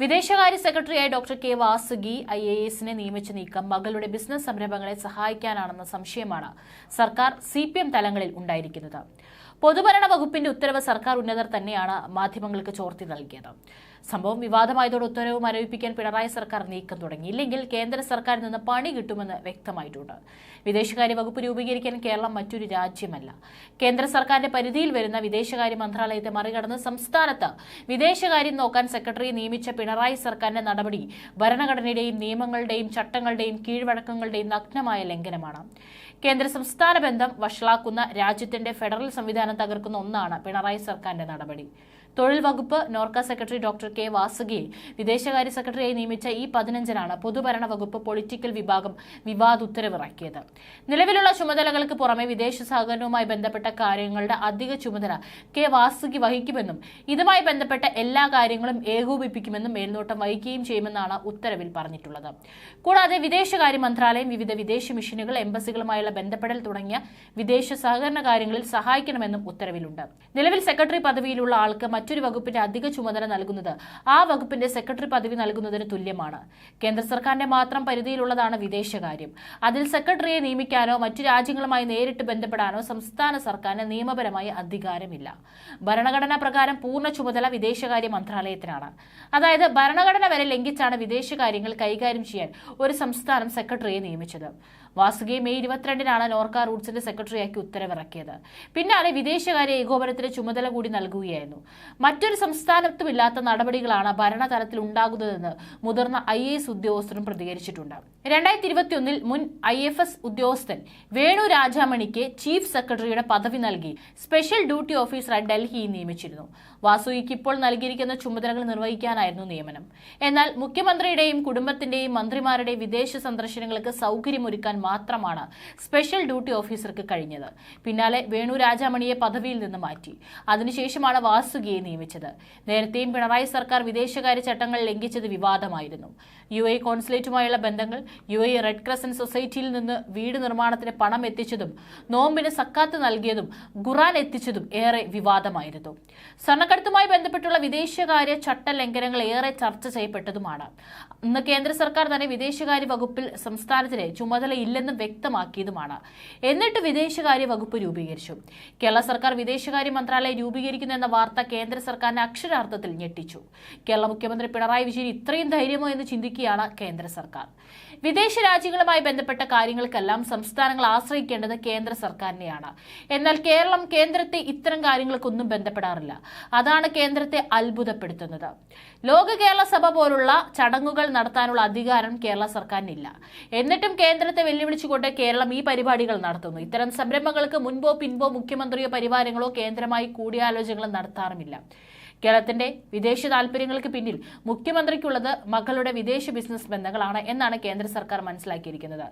വിദേശകാര്യ സെക്രട്ടറിയായി doctor K Vasuki I A എസിനെ നിയമിച്ച നീക്കം മകളുടെ ബിസിനസ് സംരംഭങ്ങളെ സഹായിക്കാനാണെന്ന സംശയമാണ് സർക്കാർ സി പി എം തലങ്ങളിൽ ഉണ്ടായിരിക്കുന്നത്. പൊതുഭരണ വകുപ്പിന്റെ ഉത്തരവ് സർക്കാർ ഉന്നതർ തന്നെയാണ് മാധ്യമങ്ങൾക്ക് ചോർത്തി നൽകിയത്. സംഭവം വിവാദമായതോടെ ഉത്തരവ് മരവിപ്പിക്കാൻ പിണറായി സർക്കാർ നീക്കം തുടങ്ങി. ഇല്ലെങ്കിൽ കേന്ദ്ര സർക്കാരിൽ നിന്ന് പണി കിട്ടുമെന്ന് വ്യക്തമായിട്ടുണ്ട്. വിദേശകാര്യ വകുപ്പ് രൂപീകരിക്കാൻ കേരളം മറ്റൊരു രാജ്യമല്ല. കേന്ദ്ര സർക്കാരിന്റെ പരിധിയിൽ വരുന്ന വിദേശകാര്യ മന്ത്രാലയത്തെ മറികടന്ന് സംസ്ഥാനത്ത് വിദേശകാര്യം നോക്കാൻ സെക്രട്ടറി നിയമിച്ച പിണറായി സർക്കാരിന്റെ നടപടി ഭരണഘടനയുടെയും നിയമങ്ങളുടെയും ചട്ടങ്ങളുടെയും കീഴ്വഴക്കങ്ങളുടെയും നഗ്നമായ ലംഘനമാണ്. കേന്ദ്ര സംസ്ഥാന ബന്ധം വഷളാക്കുന്ന രാജ്യത്തിന്റെ ഫെഡറൽ സംവിധാനം തകർക്കുന്ന ഒന്നാണ് പിണറായി സർക്കാരിന്റെ നടപടി. തൊഴിൽ വകുപ്പ് നോർക്ക സെക്രട്ടറി ഡോക്ടർ കെ വാസുകിയെ വിദേശകാര്യ സെക്രട്ടറിയായി നിയമിച്ച ഈ പതിനഞ്ചിനാണ് പൊതുഭരണ വകുപ്പ് പൊളിറ്റിക്കൽ വിഭാഗം വിവാദ ഉത്തരവിറക്കിയത്. നിലവിലുള്ള ചുമതലകൾക്ക് പുറമെ വിദേശ സഹകരണവുമായി ബന്ധപ്പെട്ട കാര്യങ്ങളുടെ അധിക ചുമതല കെ വാസുകി വഹിക്കുമെന്നും ഇതുമായി ബന്ധപ്പെട്ട എല്ലാ കാര്യങ്ങളും ഏകോപിപ്പിക്കുമെന്നും മേൽനോട്ടം വഹിക്കുകയും ചെയ്യുമെന്നാണ് ഉത്തരവിൽ പറഞ്ഞിട്ടുള്ളത്. കൂടാതെ വിദേശകാര്യ മന്ത്രാലയം വിവിധ വിദേശ മിഷനുകൾ എംബസികളുമായുള്ള ബന്ധപ്പെടൽ തുടങ്ങിയ വിദേശ സഹകരണ കാര്യങ്ങളിൽ സഹായിക്കണമെന്നും ഉത്തരവിലുണ്ട്. നിലവിൽ സെക്രട്ടറി പദവിയിലുള്ള ആൾക്ക് മറ്റൊരു വകുപ്പിന്റെ അധിക ചുമതല നൽകുന്നത് ആ വകുപ്പിന്റെ സെക്രട്ടറി പദവി നൽകുന്നതിന് തുല്യമാണ്. കേന്ദ്ര സർക്കാരിന്റെ മാത്രം പരിധിയിലുള്ളതാണ് വിദേശകാര്യം അതിൽ സെക്രട്ടറിയെ നിയമിക്കാനോ മറ്റു രാജ്യങ്ങളുമായി നേരിട്ട് ബന്ധപ്പെടാനോ സംസ്ഥാന സർക്കാരിന് നിയമപരമായി അധികാരമില്ല. ഭരണഘടനാ പ്രകാരം പൂർണ ചുമതല വിദേശകാര്യ മന്ത്രാലയത്തിനാണ്. അതായത് ഭരണഘടന വരെ ലംഘിച്ചാണ് വിദേശകാര്യങ്ങൾ കൈകാര്യം ചെയ്യാൻ ഒരു സംസ്ഥാനം സെക്രട്ടറിയെ നിയമിച്ചത്. വാസുകി മെയ് ഇരുപത്തിരണ്ടിനാണ് നോർക്ക റൂട്ട്സിന്റെ സെക്രട്ടറിയാക്കി ഉത്തരവിറക്കിയത്. പിന്നാലെ വിദേശകാര്യ ഏകോപനത്തിന് ചുമതല കൂടി നൽകുകയായിരുന്നു. മറ്റൊരു സംസ്ഥാനത്തും ഇല്ലാത്ത നടപടികളാണ് ഭരണതലത്തിൽ ഉണ്ടാകുന്നതെന്ന് മുതിർന്ന ഐ എ എസ് ഉദ്യോഗസ്ഥരും പ്രതികരിച്ചിട്ടുണ്ട്. രണ്ടായിരത്തി ഇരുപത്തിയൊന്നിൽ മുൻ ഐ എഫ് എസ് ഉദ്യോഗസ്ഥൻ വേണു രാജാമണിക്ക് ചീഫ് സെക്രട്ടറിയുടെ പദവി നൽകി സ്പെഷ്യൽ ഡ്യൂട്ടി ഓഫീസറായി ഡൽഹിയിൽ നിയമിച്ചിരുന്നു. വാസുകിക്ക് ഇപ്പോൾ നൽകിയിരിക്കുന്ന ചുമതലകൾ നിർവഹിക്കാനായിരുന്നു നിയമനം. എന്നാൽ മുഖ്യമന്ത്രിയുടെയും കുടുംബത്തിന്റെയും മന്ത്രിമാരുടെയും വിദേശ സന്ദർശനങ്ങൾക്ക് സൗകര്യമൊരുക്കാൻ മാത്രമാണ് സ്പെഷ്യൽ ഡ്യൂട്ടി ഓഫീസർക്ക് കഴിഞ്ഞത്. പിന്നാലെ വേണു രാജാമണിയെ പദവിയിൽ നിന്ന് മാറ്റി. അതിനുശേഷമാണ് വാസുകിയെ നിയമിച്ചത്. നേരത്തെയും പിണറായി സർക്കാർ വിദേശകാര്യ ചട്ടങ്ങൾ ലംഘിച്ചത് വിവാദമായിരുന്നു. യു എ കോൺസുലേറ്റുമായുള്ള ബന്ധങ്ങൾ യു എ റെഡ് ക്രസന്റ് സൊസൈറ്റിയിൽ നിന്ന് വീട് നിർമ്മാണത്തിന് പണം എത്തിച്ചതും നോമ്പിന് സക്കാത്ത് നൽകിയതും ഖുറാൻ എത്തിച്ചതും ഏറെ വിവാദമായിരുന്നു. സ്വർണക്കടത്തുമായി ബന്ധപ്പെട്ടുള്ള വിദേശകാര്യ ചട്ട ലംഘനങ്ങൾ ഏറെ ചർച്ച ചെയ്യപ്പെട്ടതുമാണ്. ഇന്ന് കേന്ദ്ര സർക്കാർ തന്നെ വിദേശകാര്യ വകുപ്പിൽ സംസ്ഥാനത്തിന് ചുമതലയില്ലെന്നും വ്യക്തമാക്കിയതുമാണ്. എന്നിട്ട് വിദേശകാര്യ വകുപ്പ് രൂപീകരിച്ചു. കേരള സർക്കാർ വിദേശകാര്യ മന്ത്രാലയം രൂപീകരിക്കുന്നു എന്ന വാർത്ത കേന്ദ്ര സർക്കാരിനെ അക്ഷരാർത്ഥത്തിൽ ഞെട്ടിച്ചു. കേരള മുഖ്യമന്ത്രി പിണറായി വിജയൻ ഇത്രയും ധൈര്യമോ എന്ന് ചിന്തിക്കുകയാണ് കേന്ദ്ര സർക്കാർ. വിദേശ രാജ്യങ്ങളുമായി ബന്ധപ്പെട്ട കാര്യങ്ങൾക്കെല്ലാം സംസ്ഥാനങ്ങൾ ആശ്രയിക്കേണ്ടത് കേന്ദ്ര സർക്കാരിനെയാണ്. എന്നാൽ കേരളം കേന്ദ്രത്തെ ഇത്തരം കാര്യങ്ങൾക്കൊന്നും ബന്ധപ്പെടാറില്ല. അതാണ് കേന്ദ്രത്തെ അത്ഭുതപ്പെടുത്തുന്നത്. ലോക കേരള സഭ പോലുള്ള ചടങ്ങുകൾ നടത്താനുള്ള അധികാരം കേരള സർക്കാരിനില്ല. എന്നിട്ടും കേന്ദ്രത്തെ വെല്ലുവിളിച്ചുകൊണ്ട് കേരളം ഈ പരിപാടികൾ നടത്തുന്നു. ഇത്തരം സംരംഭങ്ങൾക്ക് മുൻപോ പിൻപോ മുഖ്യമന്ത്രിയോ പരിവാരങ്ങളോ കേന്ദ്രമായി കൂടിയാലോചനകൾ നടത്താറുമില്ല. കേരളത്തിന്റെ വിദേശ താൽപര്യങ്ങൾക്ക് പിന്നിൽ മുഖ്യമന്ത്രിക്കുള്ളത് മക്കളുടെ വിദേശ ബിസിനസ് ബന്ധങ്ങളാണ് എന്നാണ് കേന്ദ്ര സർക്കാർ മനസ്സിലാക്കിയിരിക്കുന്നത്.